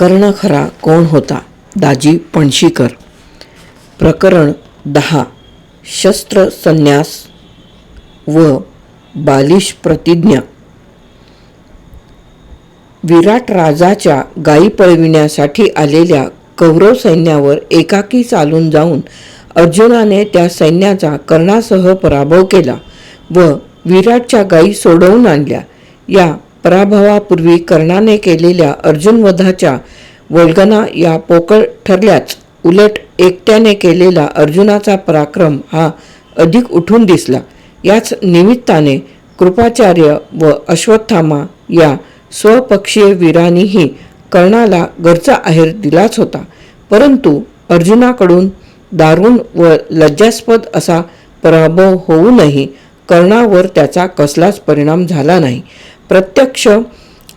कर्ण खरा कोण होता? दाजी पणशीकर. प्रकरण दहा. शस्त्र संन्यास व बालिश प्रतिज्ञा. विराट राजाच्या गायी पळविण्यासाठी आलेल्या कौरव सैन्यावर एकाकी चालून जाऊन अर्जुनाने त्या सैन्याचा कर्णासह पराभव केला व विराटच्या गायी सोडवून आणल्या. या पराभवापूर्वी कर्णाने केलेल्या अर्जुनवधाच्या वल्गना या पोकळ ठरल्याच उलट एकट्याने केलेला अर्जुनाचा पराक्रम हा अधिक उठून दिसला. याच निमित्ताने कृपाचार्य व अश्वत्थामा या स्वपक्षीय वीरांनीही कर्णाला घरचा आहेर दिलाच होता. परंतु अर्जुनाकडून दारुण व लज्जास्पद असा पराभव होऊनही कर्णावर त्याचा कसलाच परिणाम झाला नाही. प्रत्यक्ष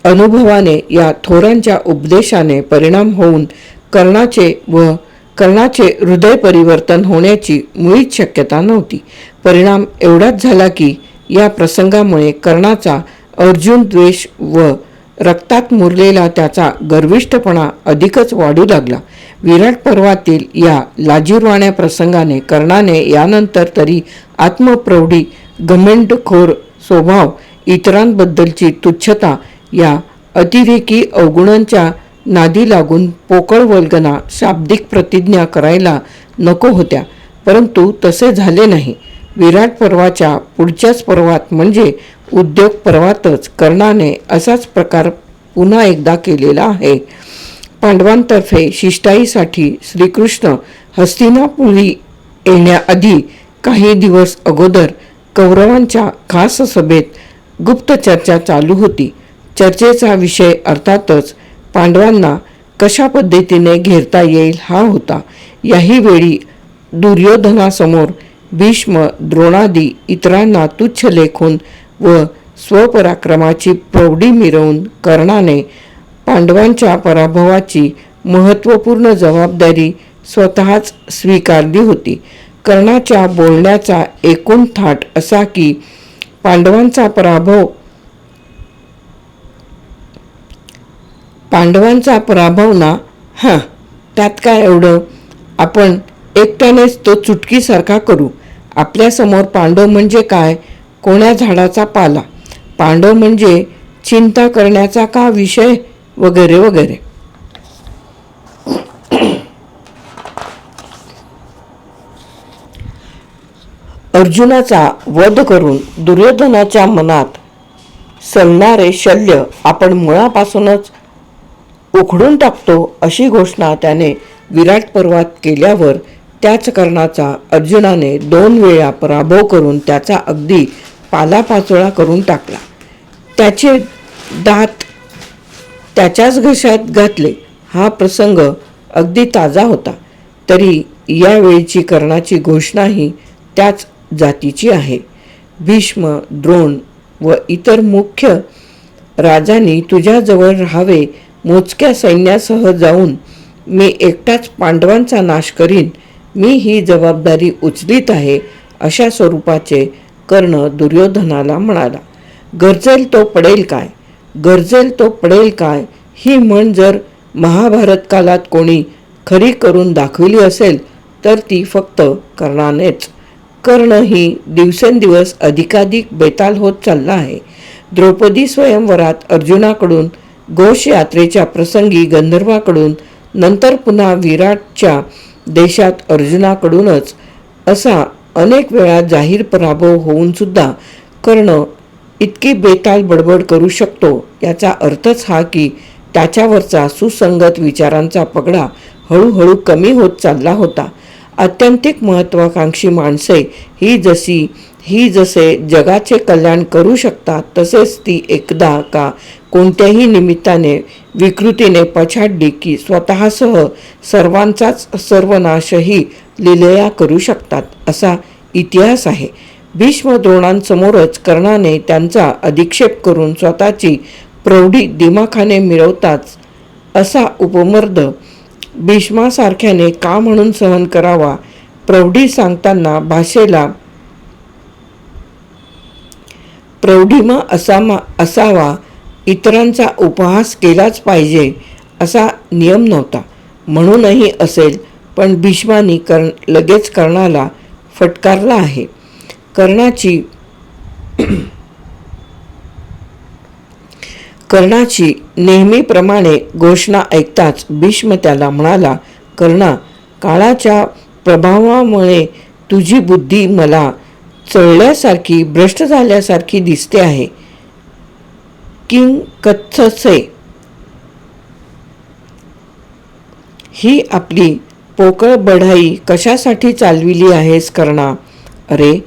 अनुभवाने या थोरांच्या उपदेशाने परिणाम होऊन कर्णाचे व कर्णाचे हृदय परिवर्तन होण्याची मुळीच शक्यता नव्हती. परिणाम एवढाच झाला की या प्रसंगामुळे कर्णाचा अर्जुन द्वेष व रक्तात मुरलेला त्याचा गर्विष्ठपणा अधिकच वाढू लागला. विराट पर्वातील या लाजीरवाण्या प्रसंगाने कर्णाने यानंतर तरी आत्मप्रौढी गमेंटखोर स्वभाव इतरांबद्दलची तुच्छता या अतिरेकी अवगुणांच्या नादी लागून पोकळ वल्गना शाब्दिक प्रतिज्ञा करायला नको होत्या. परंतु तसे झाले नाही. विराट पर्वाच्या पुढच्याच पर्वात म्हणजे उद्योग पर्वातच कर्णाने असाच प्रकार पुन्हा एकदा केलेला आहे. पांडवांतर्फे शिष्टाईसाठी श्रीकृष्ण हस्तिनापुरी येण्याआधी काही दिवस अगोदर कौरवांच्या खास सभेत गुप्त चर्चा चालू होती. चर्चेचा विषय अर्थातच पांडवांना कशा पद्धतीने घेरता येईल हा होता. याही वेळी दुर्योधनासमोर भीष्म द्रोणादी इतरांना तुच्छ लेखून व स्वपराक्रमाची प्रौढी मिरवून कर्णाने पांडवांच्या पराभवाची महत्त्वपूर्ण जबाबदारी स्वतःच स्वीकारली होती. कर्णाच्या बोलण्याचा एकूण थाट असा की पांडवांचा पराभव. पांडवांचा पराभव ना? हां त्यात काय एवढं? आपण एकट्यानेच तो चुटकीसारखा करू. आपल्यासमोर पांडव म्हणजे काय? कोण्या झाडाचा पाला? पांडव म्हणजे चिंता करण्याचा का विषय? वगैरे वगैरे. अर्जुनाचा वध करून दुर्योधनाच्या मनात सलणारे शल्य आपण मुळापासूनच उखडून टाकतो अशी घोषणा त्याने विराट पर्वात केल्यावर त्याच कर्णाचा अर्जुनाने दोन वेळा पराभव करून त्याचा अगदी पालापाचोळा करून टाकला. त्याचे दात त्याच्याच घशात घातले. हा प्रसंग अगदी ताजा होता. तरी यावेळीची कर्णाची घोषणाही त्याच जातीची आहे. भीष्म द्रोण व इतर मुख्य राजांनी तुझ्याजवळ राहावे मोजक्या सैन्यासह जाऊन मी एकटाच पांडवांचा नाश करीन मी ही जबाबदारी उचलीत आहे अशा स्वरूपाचे कर्ण दुर्योधनाला म्हणाला. गरजेल तो पडेल काय? गरजेल तो पडेल काय? ही म्हण जर महाभारत कालात कोणी खरी करून दाखविली असेल तर ती फक्त कर्णानेच. कर्ण ही दिवसेंदिवस अधिकाधिक बेताल होत चालला आहे. द्रौपदी स्वयंवरात अर्जुनाकडून घोषयात्रेच्या प्रसंगी गंधर्वाकडून नंतर पुन्हा विराटच्या देशात अर्जुनाकडूनच असा अनेक वेळा जाहीर पराभव होऊन सुद्धा कर्ण इतकी बेताल बडबड करू शकतो याचा अर्थच हा की त्याच्यावरचा सुसंगत विचारांचा पगडा हळूहळू कमी होत चालला होता. अत्यंतिक महत्त्वाकांक्षी माणसे. ही जशी ही जसे जगाचे कल्याण करू शकतात तसेच ती एकदा का कोणत्याही निमित्ताने विकृतीने पछाडली की स्वतःसह सर्वांचाच सर्वनाशही लिलया करू शकतात असा इतिहास आहे. भीष्म द्रोणांसमोरच कर्णाने त्यांचा अधिक्षेप करून स्वतःची प्रौढी दिमाखाने मिळवताच असा उपमर्द भीष्मासारख्याने का म्हणून सहन करावा. प्रौढी सांगताना भाषेला प्रौढिमा असामा असावा. इतरांचा उपहास केलाच पाहिजे असा नियम नव्हता. म्हणूनही असेल पण भीष्मानी कर लगेच कर्णाला फटकारला आहे. कर्णाची कर्णाची नेहमीप्रमाणे घोषणा ऐकताच भीष्म त्याला म्हणाला कर्णा काळाच्या प्रभावामुळे तुझी बुद्धी मला चळल्यासारखी भ्रष्ट झाल्यासारखी दिसते आहे. किंग कथ्थसे ही आपली पोकळ बढाई कशासाठी चालविली आहेस कर्णा? अरे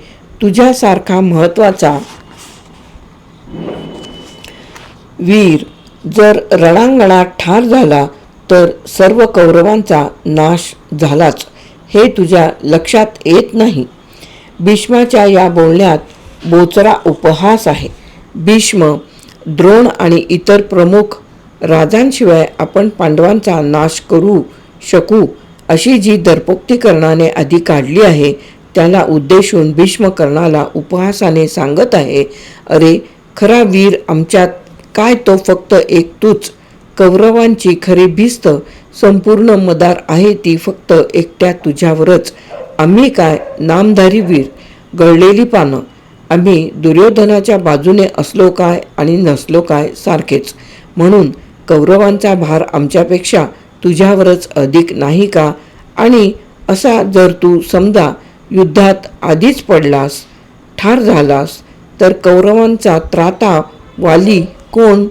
तुझ्यासारखा महत्त्वाचा वीर जर रणांगणात ठार झाला तर सर्व कौरवांचा नाश झालाच. हे तुझ्या लक्षात येत नाही? भीष्माच्या या बोलण्यात बोचरा उपहास आहे. भीष्म द्रोण आणि इतर प्रमुख राजांशिवाय आपण पांडवांचा नाश करू शकू अशी जी दरपोक्ती कर्णाने आधी काढली आहे त्याला उद्देशून भीष्म कर्णाला उपहासाने सांगत आहे अरे खरा वीर आमच्यात काय तो फक्त एक तूच कौरवांची खरी भिस्त संपूर्ण मदार आहे ती फक्त एकट्या तुझ्यावरच. आम्ही काय नामधारी वीर गळलेली पानं. आम्ही दुर्योधनाच्या बाजूने असलो काय आणि नसलो काय सारखेच. म्हणून कौरवांचा भार आमच्यापेक्षा तुझ्यावरच अधिक नाही का? आणि असा जर तू समजा युद्धात आधीच पडलास ठार झालास तर कौरवांचा त्राता वाली कोण?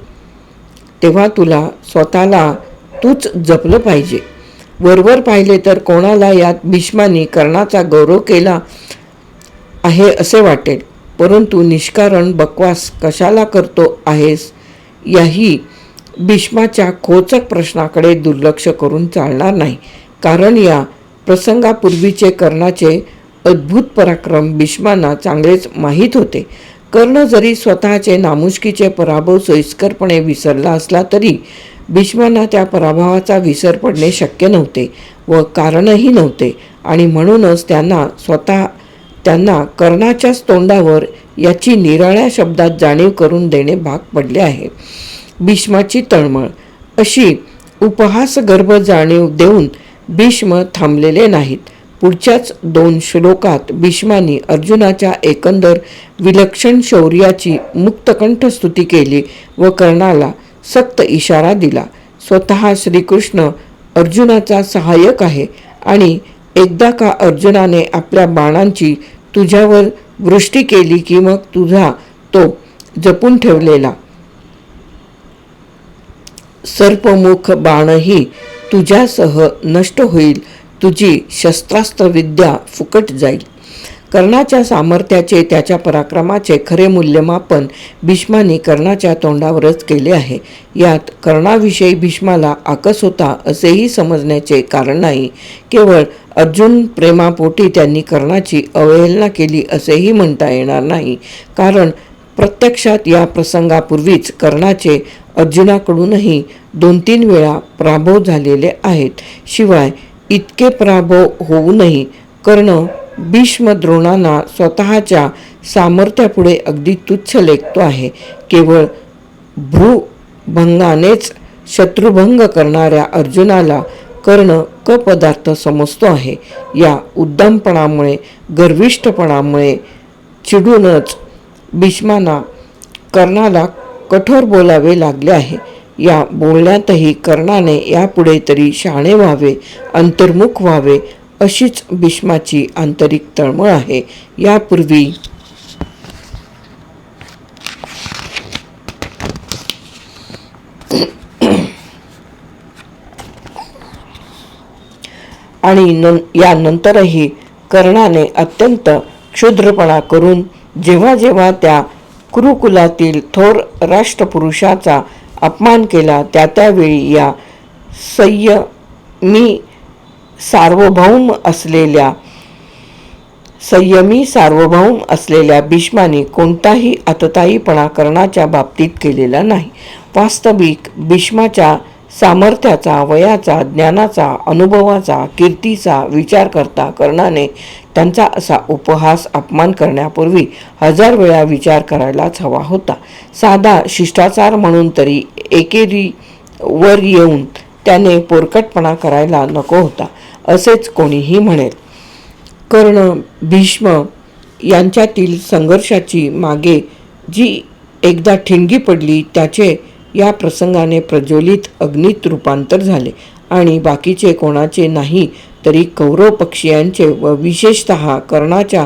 तेव्हा तुला स्वतःला तूच जपलं पाहिजे. वरवर पाहिले तर कोणाला यात भीष्मानी कर्णाचा गौरव केला आहे असे वाटेल. परंतु निष्कारण बकवास कशाला करतो आहेस? याही भीष्माच्या खोचक प्रश्नाकडे दुर्लक्ष करून चालणार नाही. कारण या प्रसंगापूर्वीचे कर्णाचे अद्भुत पराक्रम भीष्मांना चांगलेच माहीत होते. कर्ण जरी स्वतःचे नामुष्कीचे पराभव सोयीस्करपणे विसरला असला तरी भीष्मांना त्या पराभवाचा विसर पडणे शक्य नव्हते व कारणही नव्हते. आणि म्हणूनच त्यांना स्वतः त्यांना कर्णाच्याच तोंडावर याची निराळ्या शब्दात जाणीव करून देणे भाग पडले आहे. भीष्माची तळमळ अशी उपहासगर्भ जाणीव देऊन भीष्म थांबलेले नाहीत. पुढच्याच दोन श्लोकात भीष्मानी अर्जुनाच्या एकंदर विलक्षण शौर्याची मुक्तकंठ स्तुती केली व कर्णाला सक्त इशारा दिला. स्वतः श्रीकृष्ण अर्जुनाचा सहाय्यक आहे आणि एकदा का अर्जुनाने आपल्या बाणांची तुझ्यावर वृष्टी केली की मग तुझा तो जपून ठेवलेला. सर्पमुख बाणही तुझ्यासह नष्ट होईल तुझी शस्त्रास्त्र विद्या फुकट जाईल. कर्णाच्या सामर्थ्याचे त्याच्या पराक्रमाचे खरे मूल्यमापन भीष्माने कर्णाच्या तोंडावरच केले आहे. यात कर्णाविषयी भीष्माला आकस होता असेही समजण्याचे कारण नाही. केवळ अर्जुन प्रेमापोटी त्यांनी कर्णाची अवहेलना केली असेही म्हणता येणार नाही. कारण प्रत्यक्षात या प्रसंगापूर्वीच कर्णाचे अर्जुनाकडूनही दोन तीन वेळा पराभव झालेले आहेत. शिवाय इतके पराभव होऊनही कर्ण भीष्म द्रोणांना स्वतःच्या सामर्थ्यापुढे अगदी तुच्छ लेखतो आहे. केवळ भूभंगानेच शत्रुभंग करणाऱ्या अर्जुनाला कर्ण क पदार्थ समजतो आहे. या उद्दमपणामुळे गर्विष्ठपणामुळे चिडूनच भीष्मांना कर्णाला कठोर बोलावे लागले आहे. या बोलण्यातही कर्णाने यापुढे तरी शहाणे व्हावे अंतर्मुख व्हावे अशीच भीष्माची आंतरिक तळमळ आहे. यापूर्वी आणि नं यानंतरही कर्णाने अत्यंत क्षुद्रपणा करून जेव्हा जेव्हा त्या कुरुकुलातील थोर राष्ट्रपुरुषाचा अपमान केला त्या त्यावेळी या संयमी सार्वभौम असलेल्या संयमी सार्वभौम असलेल्या भीष्माने कोणताही आतताईपणा करण्याच्या बाबतीत केलेला नाही. वास्तविक भीष्माच्या सामर्थ्याचा वयाचा ज्ञानाचा अनुभवाचा कीर्तीचा विचार करता कर्णाने त्यांचा असा उपहास अपमान करण्यापूर्वी हजार वेळा विचार करायलाच हवा होता. साधा शिष्टाचार म्हणून तरी एकेरी वर येऊन त्याने पोरकटपणा करायला नको होता असेच कोणीही म्हणेल. कर्ण भीष्म यांच्यातील संघर्षाची मागे जी एकदा ठिणगी पडली त्याचे या प्रसंगाने प्रज्वलित अग्नीत रूपांतर झाले. आणि बाकीचे कोणाचे नाही तरी कौरव पक्षीयांचे व विशेषत कर्णाच्या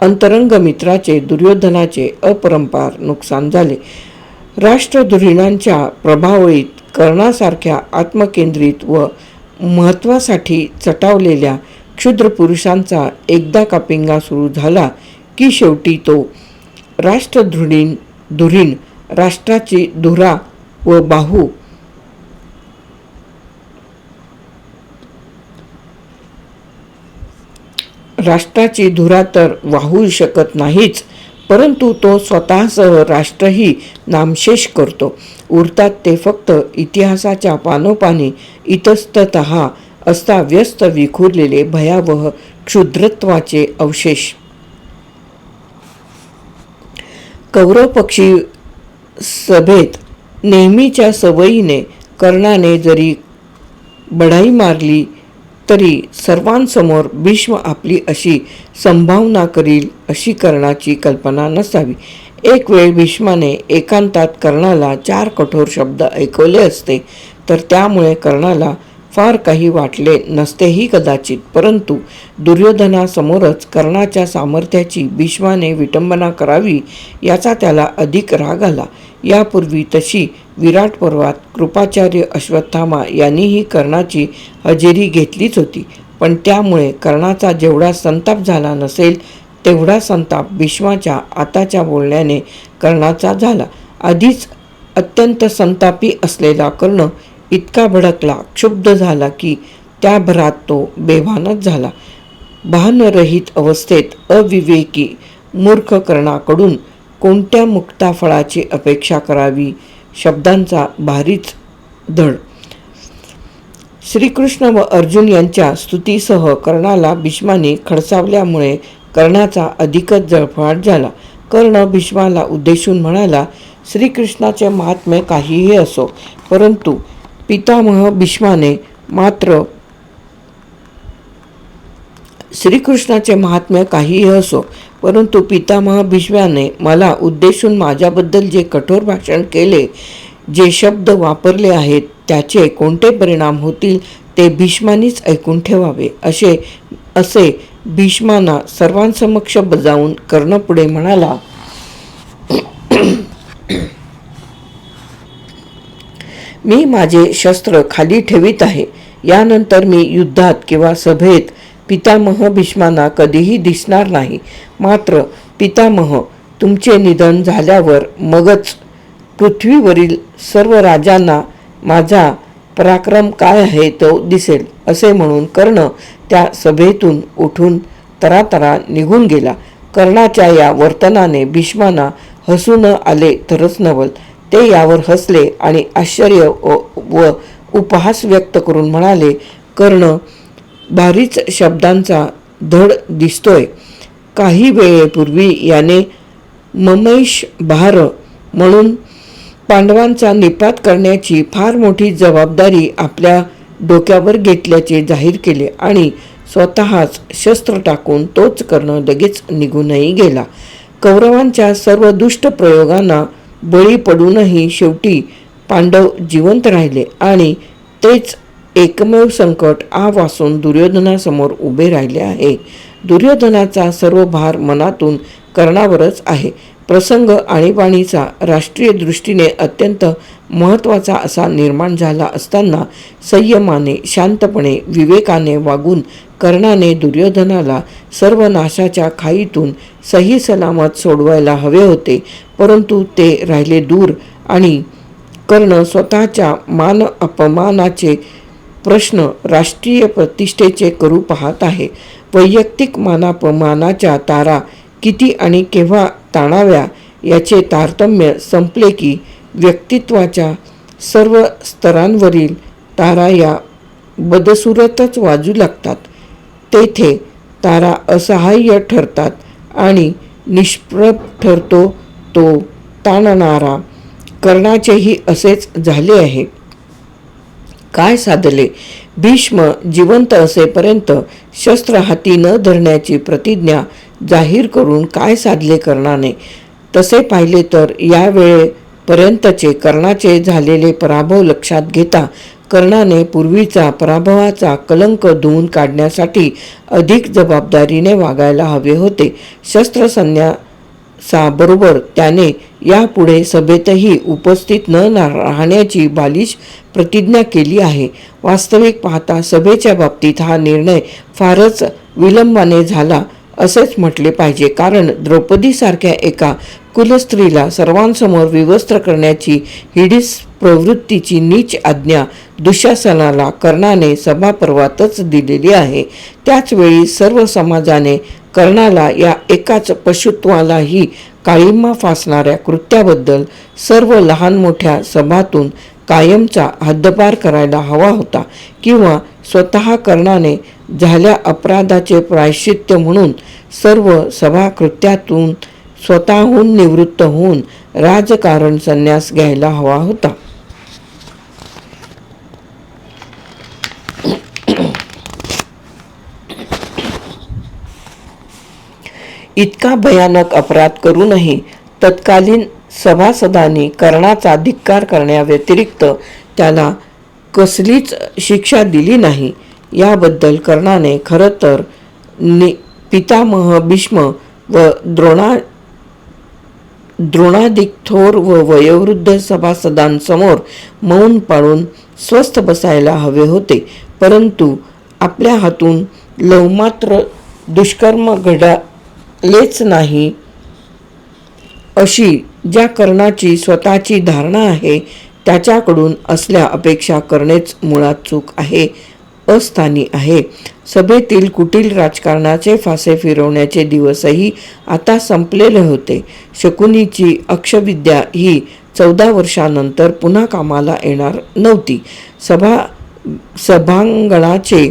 अंतरंग मित्राचे दुर्योधनाचे अपरंपार नुकसान झाले. राष्ट्रधुरीणांच्या प्रभावळीत कर्णासारख्या आत्मकेंद्रित व महत्त्वासाठी चटावलेल्या क्षुद्र पुरुषांचा एकदा का पिंगा सुरू झाला की शेवटी तो राष्ट्रधुरीण धुरीण राष्ट्राची धुरा व बाहू. राष्ट्राची धुरा तर वाहू शकत नाहीच परंतु तो स्वतःसह राष्ट्रही नामशेष करतो. उरतात ते फक्त इतिहासाच्या पानोपानी इतस्तत असता व्यस्त विखुरलेले भयावह क्षुद्रत्वाचे अवशेष. कौरव पक्षी सभेत नेहमीच्या सवयीने कर्णाने जरी बढाई मारली तरी सर्वांसमोर भीष्म आपली अशी संभावना करील अशी कर्णाची कल्पना नसावी. एक वेळ भीष्माने एकांतात कर्णाला चार कठोर शब्द ऐकवले असते तर त्यामुळे कर्णाला फार काही वाटले नसतेही कदाचित परंतु दुर्योधनासमोरच कर्णाच्या सामर्थ्याची भीष्माने विटंबना करावी याचा त्याला अधिक राग आला. यापूर्वी तशी विराट पर्वात कृपाचार्य अश्वत्थामा यांनीही कर्णाची हजेरी घेतलीच होती. पण त्यामुळे कर्णाचा जेवढा संताप झाला नसेल तेवढा संताप भीष्माच्या आताच्या बोलण्याने कर्णाचा झाला. आधीच अत्यंत संतापी असलेला कर्ण इतका भडकला क्षुब्ध झाला की त्या भरात तो बेभानच झाला. भानरहित अवस्थेत अविवेकी मूर्ख कर्णाकडून कोणत्या मुक्ताफळाची अपेक्षा करावी? शब्दांचा भारीच धड. श्रीकृष्ण व अर्जुन यांच्या स्तुतीसह कर्णाला भीष्माने खडसावल्यामुळे कर्णाचा अधिकच जळफळाट झाला. कर्ण भीष्माला उद्देशून म्हणाला श्रीकृष्णाचे महात्म्य काहीही असो परंतु पितामह भीष्माने मात्र श्रीकृष्णाचे महात्म्य काहीही असो परंतु पितामह भीष्म्याने मला उद्देशून माझ्याबद्दल जे कठोर भाषण केले जे शब्द वापरले आहेत त्याचे कोणते परिणाम होतील ते भीष्मानीच ऐकून ठेवावे. असे असे भीष्माना सर्वांसमक्ष बजावून कर्णपुढे म्हणाला मी माझे शस्त्र खाली ठेवीत आहे. यानंतर मी युद्धात किंवा सभेत पितामह भीष्मांना कधीही दिसणार नाही. मात्र पितामह तुमचे निधन झाल्यावर मगच पृथ्वीवरील सर्व राजांना माझा पराक्रम काय आहे तो दिसेल असे म्हणून कर्ण त्या सभेतून उठून तरातरा निघून गेला. कर्णाच्या या वर्तनाने भीष्मांना हसू न आले तरच नवल. ते यावर हसले आणि आश्चर्य व उपहास व्यक्त करून म्हणाले कर्ण भारीच शब्दांचा धड दिसतोय. काही वेळेपूर्वी याने ममैश भार म्हणून पांडवांचा निपात करण्याची फार मोठी जबाबदारी आपल्या डोक्यावर घेतल्याचे जाहीर केले आणि स्वतःच शस्त्र टाकून तोच कर्ण लगेच निघूनही गेला. कौरवांच्या सर्व दुष्ट प्रयोगांना बळी पडूनही शेवटी पांडव जिवंत राहिले आणि तेच एकमेव संकट आ वासून दुर्योधनासमोर उभे राहिले आहे. दुर्योधनाचा सर्व भार मनातून कर्णावरच आहे. प्रसंग आणीबाणीचा राष्ट्रीय दृष्टीने अत्यंत महत्त्वाचा असा निर्माण झाला असताना संयमाने शांतपणे विवेकाने वागून कर्णाने दुर्योधनाला सर्व नाशाच्या खाईतून सही सलामत सोडवायला हवे होते. परंतु ते राहिले दूर आणि कर्ण स्वतःच्या मान अपमानाचे प्रश्न राष्ट्रीय प्रतिष्ठेचे करू पाहत आहे. वैयक्तिक मानापमानाच्या तारा किती आणि केव्हा ताणाव्या याचे तारतम्य संपले की व्यक्तित्वाच्या सर्व स्तरांवरील तारा या बदसुरतच वाजू लागतात. तेथे तारा असहाय्य ठरतात आणि निष्प्रभ ठरतो तो ताणणारा. कर्णाचेही असेच झाले आहे. काय साधले? भीष्म जिवंत असेपर्यंत शस्त्र हाती न धरण्याची प्रतिज्ञा जाहीर करून काय साधले कर्णाने? तसे पाहिले तर यावेळेपर्यंतचे कर्णाचे झालेले पराभव लक्षात घेता कर्णाने पूर्वीचा पराभवाचा कलंक धुवून काढण्यासाठी अधिक जबाबदारीने वागायला हवे होते. शस्त्रसन्यासाबरोबर त्याने यापुढे सभेतही उपस्थित न राहण्याची बालिश प्रतिज्ञा केली आहे. वास्तविक पाहता सभेच्या बाबतीत हा निर्णय फारच विलंबाने झाला असेच म्हटले पाहिजे. कारण द्रौपदीसारख्या एका कुलस्त्रीला सर्वांसमोर विवस्त्र करण्याची हिडीस प्रवृत्तीची नीच आज्ञा दुःशासनाला कर्णाने सभापर्वातच दिलेली आहे. त्याचवेळी सर्व समाजाने कर्णाला या एकाच पशुत्वालाही काळिंबा फासणाऱ्या कृत्याबद्दल सर्व लहान मोठ्या सभातून कायमचा हद्दपार करायला हवा होता किंवा स्वतः कर्णाने झाल्या अपराधाचे प्रायश्चित्य म्हणून सर्व सभाकृत्यातून स्वतःहून निवृत्त होऊन राजकारण संन्यास घ्यायला हवा होता. इतका भयानक अपराध करूनही तत्कालीन सभासदांनी कर्णाचा धिक्कार करण्याव्यतिरिक्त त्याला कसलीच शिक्षा दिली नाही. याबद्दल कर्णाने खरं तर नि पितामह भीष्म व द्रोणा द्रोणाधिक थोर व वयोवृद्ध सभासदांसमोर मौन पाळून स्वस्थ बसायला हवे होते. परंतु आपल्या हातून लवमात्र दुष्कर्म घडा लेच नाही. अशी ज्या कर्णाची स्वतःची धारणा आहे त्याच्याकडून असल्या अपेक्षा करणेच मुळात चूक आहे अस्थानी आहे. सभेतील कुटील राजकारणाचे फासे फिरवण्याचे दिवसही आता संपलेले होते. शकुनीची अक्षविद्या ही चौदा वर्षानंतर पुन्हा कामाला येणार नव्हती. सभा सभांगणाचे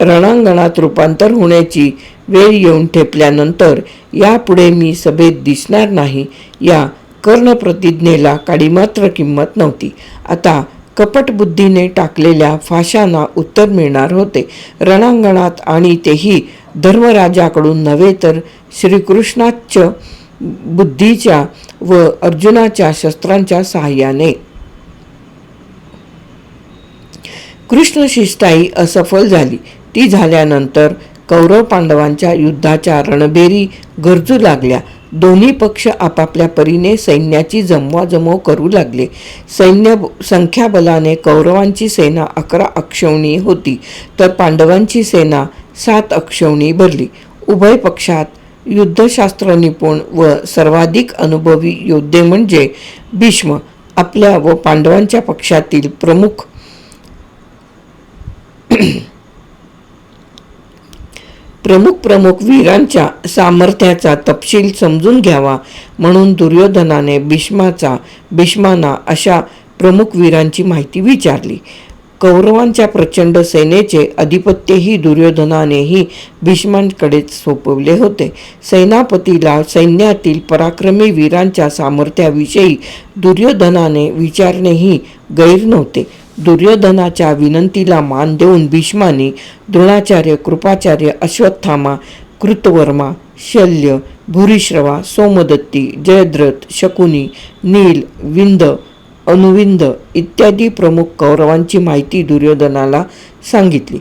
रणांगणात रूपांतर होण्याची वेळ येऊन ठेपल्यानंतर यापुढे मी सभेत दिसणार नाही. या कर्णप्रतिज्ञेला काडीमात्र किंमत नव्हती. आता कपटबुद्धीने टाकलेल्या फाशांना उत्तर मिळणार होते. रणांगणात आणि तेही धर्मराजाकडून नव्हे तर श्रीकृष्णाच बुद्धीच्या व अर्जुनाच्या शस्त्रांच्या सहाय्याने. कृष्ण शिष्टाई असफल झाली. ती झाल्यानंतर कौरव पांडवांच्या युद्धाच्या रणबेरी गरजू लागल्या. दोन्ही पक्ष आपापल्या परीने सैन्याची जमवाजमव करू लागले. सैन्य संख्याबलाने कौरवांची सेना अकरा अक्षवणी होती तर पांडवांची सेना सात अक्षवणी भरली. उभय पक्षात युद्धशास्त्र निपुण व सर्वाधिक अनुभवी योद्धे म्हणजे भीष्म आपल्या व पांडवांच्या पक्षातील प्रमुख प्रमुख प्रमुख वीरांच्या सामर्थ्याचा तपशील समजून घ्यावा म्हणून दुर्योधनाने भीष्माचा भीष्माना अशा प्रमुख वीरांची माहिती विचारली. कौरवांच्या प्रचंड सेनेचे अधिपत्यही दुर्योधनानेही भीष्मांकडेच सोपवले होते. सेनापतीला सैन्यातील पराक्रमी वीरांच्या सामर्थ्याविषयी दुर्योधनाने विचारणेही गैर नव्हते. दुर्योधनाच्या विनंतीला मान देऊन भीष्माने द्रोणाचार्य कृपाचार्य अश्वत्थामा कृतवर्मा शल्य भूरिश्रवा सोमदत्ती जयद्रथ शकुनी नील विंद अनुविंद इत्यादी प्रमुख कौरवांची माहिती दुर्योधनाला सांगितली.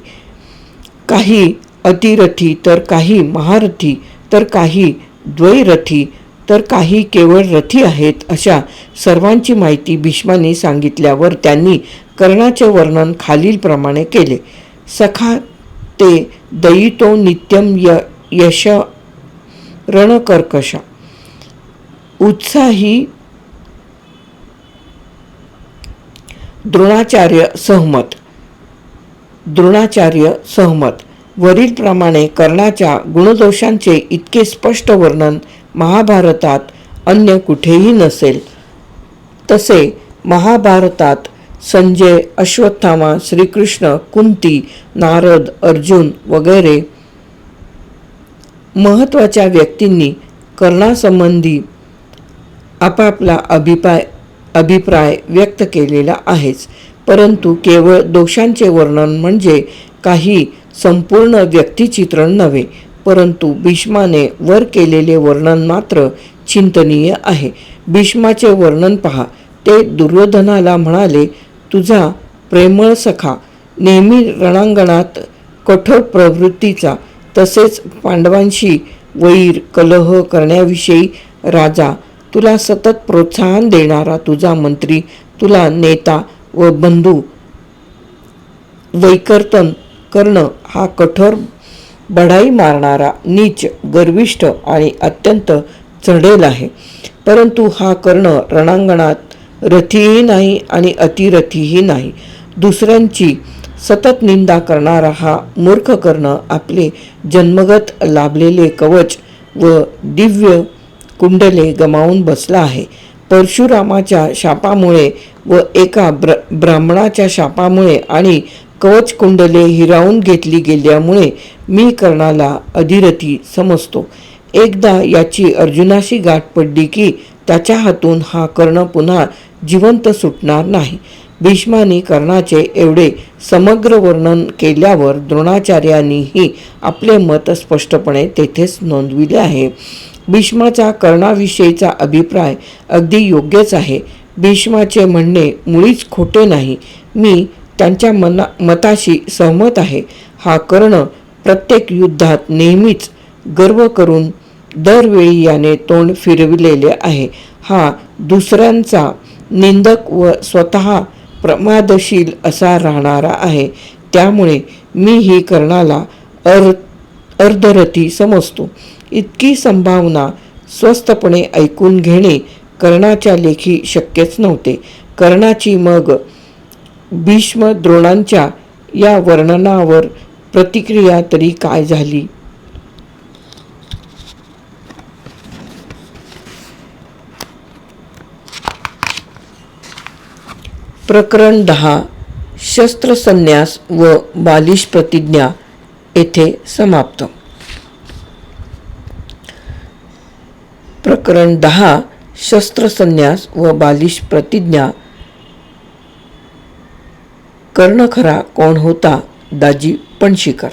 काही अतिरथी तर काही महारथी तर काही द्वैरथी तर काही केवळ रथी आहेत अशा सर्वांची माहिती भीष्माने सांगितल्यावर त्यांनी कर्णाचे वर्णन खालीलप्रमाणे केले. सखा ते दयितो नित्यम य यश रणकर्कशा. उत्साही द्रोणाचार्य सहमत. द्रोणाचार्य सहमत. वरीलप्रमाणे कर्णाच्या गुणदोषांचे इतके स्पष्ट वर्णन महाभारतात अन्य कुठेही नसेल. तसे महाभारतात संजय अश्वत्थामा श्रीकृष्ण कुंती नारद अर्जुन वगैरे महत्त्वाच्या व्यक्तींनी कर्णासंबंधी आपापला अभिप्राय अभिप्राय व्यक्त केलेला आहेच. परंतु केवळ दोषांचे वर्णन म्हणजे काही संपूर्ण व्यक्तिचित्रण नव्हे परंतु भीष्माने वर केलेले वर्णन मात्र चिंतनीय आहे. भीष्माचे वर्णन पहा. ते दुर्योधनाला म्हणाले तुझा प्रेमळ सखा नेहमी रणांगणात कठोर प्रवृत्तीचा तसेच पांडवांशी वैर कलह करण्याविषयी राजा तुला सतत प्रोत्साहन देणारा तुझा मंत्री तुला नेता व बंधू वैकर्तन करणं हा कठोर बढाई मारणारा नीच गर्विष्ठ आणि अत्यंत चढेल आहे. परंतु हा कर्ण रणांगणात रथीही नाही आणि अतिरथीही नाही. दुसऱ्यांची सतत निंदा करणारा हा मूर्ख कर्ण आपले जन्मगत लाभलेले कवच व दिव्य कुंडले गमावून बसला आहे. परशुरामाच्या शापामुळे व एका ब्र ब्राह्मणाच्या शापामुळे आणि कवच कुंडले हिरावून घेतली गेल्यामुळे मी कर्णाला अधिरथी समजतो. एकदा याची अर्जुनाशी गाठ पडली की त्याच्या हातून हा कर्ण पुन्हा जिवंत सुटणार नाही. भीष्माने कर्णाचे एवढे समग्र वर्णन केल्यावर द्रोणाचार्यांनीही आपले मत स्पष्टपणे तेथेच नोंदविले आहे. भीष्माचा कर्णाविषयीचा अभिप्राय अगदी योग्यच आहे. भीष्माचे म्हणणे मुळीच खोटे नाही. मी त्यांच्या मना मताशी सहमत आहे. हा कर्ण प्रत्येक युद्धात नेहमीच गर्व करून दरवेळी याने तोंड फिरविलेले आहे. हा दुसऱ्यांचा निंदक व स्वतः प्रमादशील असा राहणारा आहे. त्यामुळे मी ही कर्णाला अर अर्धरथी समजतो. इतकी संभावना स्वस्तपणे ऐकून घेणे कर्णाच्या लेखी शक्यच नव्हते. कर्णाची मग भीष्म द्रोणांच्या या वर्णनावर प्रतिक्रिया तरी काय झाली? प्रकरण दहा. शस्त्रसन्यास व बालिश प्रतिज्ञा येथे समाप्त. प्रकरण दहा. शस्त्रसन्यास व बालिश प्रतिज्ञा कर्ण खरा कोण होता? दाजी पणशीकर.